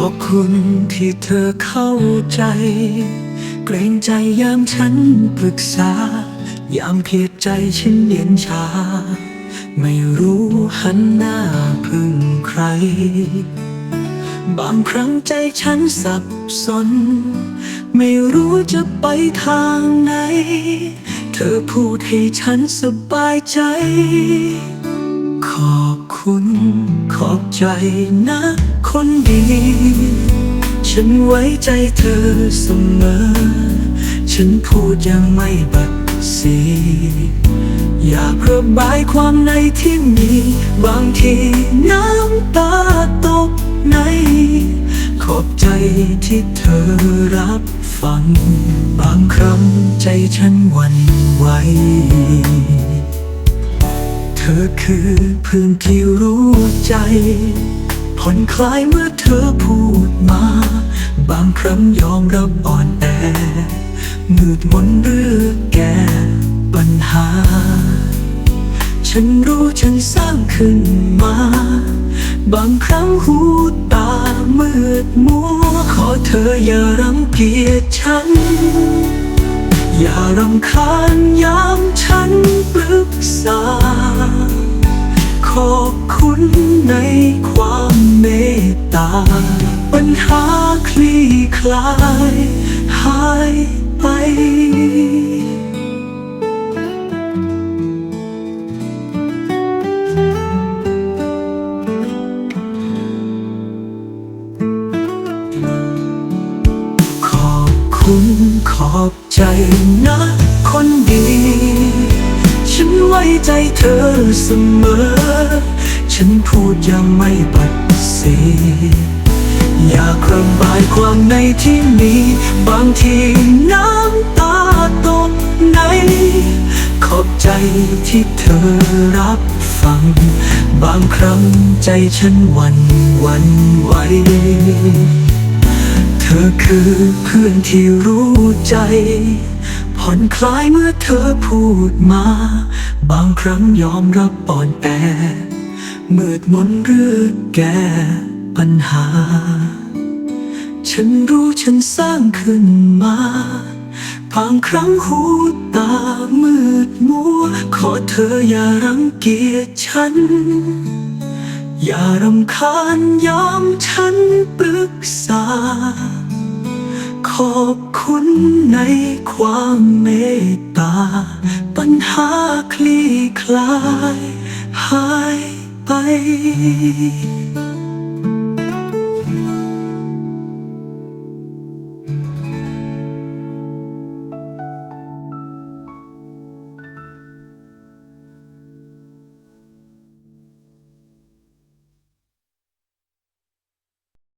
อบคุณที่เธอเข้าใจ เกรงใจยามฉันปรึกษา ยามเพียดใจฉันเย็นชา ไม่รู้หันหน้าพึ่งใคร บางครั้งใจฉันสับสน ไม่รู้จะไปทางไหน เธอพูดให้ฉันสบายใจ ขอบคุณขอบใจนะ คนดี ฉันไว้ใจเธอเสมอ ฉันพูดยังไม่บัดสีอยากระบายความในที่มี บางทีน้ำตาตกใน ขอบใจที่เธอรับฟัง บางครั้งใจฉันวันไหว เธอคือเพื่อนที่รู้ใจ ผ่อนคลายเมื่อเธอพูดมา บางครั้งยอมรับอ่อนแอมืดมนเรื่องแก้ปัญหา ฉันรู้ฉันสร้างขึ้นมา บางครั้งหูตามืดมัว ขอเธออย่ารังเกียจฉัน อย่ารำคาญยามฉันปรึกษา ขอบคุณในความเมตตา ปัญหาคลี่คลาย หายไปขอบคุณขอบใจนะคนดี ว้ใจเธอเสมอ ฉันพูดยังไม่ปัดเสียอยากระบายความในที่มีบางทีน้ำตาตกใน ขอบใจที่เธอรับฟัง บางครั้งใจฉันวันวันไหวเธอคือเพื่อนที่รู้ใจ ผ่อนคลายเมื่อเธอพูดมา บางครั้งยอมรับอ่อนแอมืดมนเรื่องแก้ปัญหา ฉันรู้ฉันสร้างขึ้นมาบางครั้งหูตามืดมัว ขอเธออย่ารังเกียจฉัน อย่ารำคาญยามฉันปรึกษา ขอบ คุ้นในความเมตตา ปัญหาคลี่คลายหายไป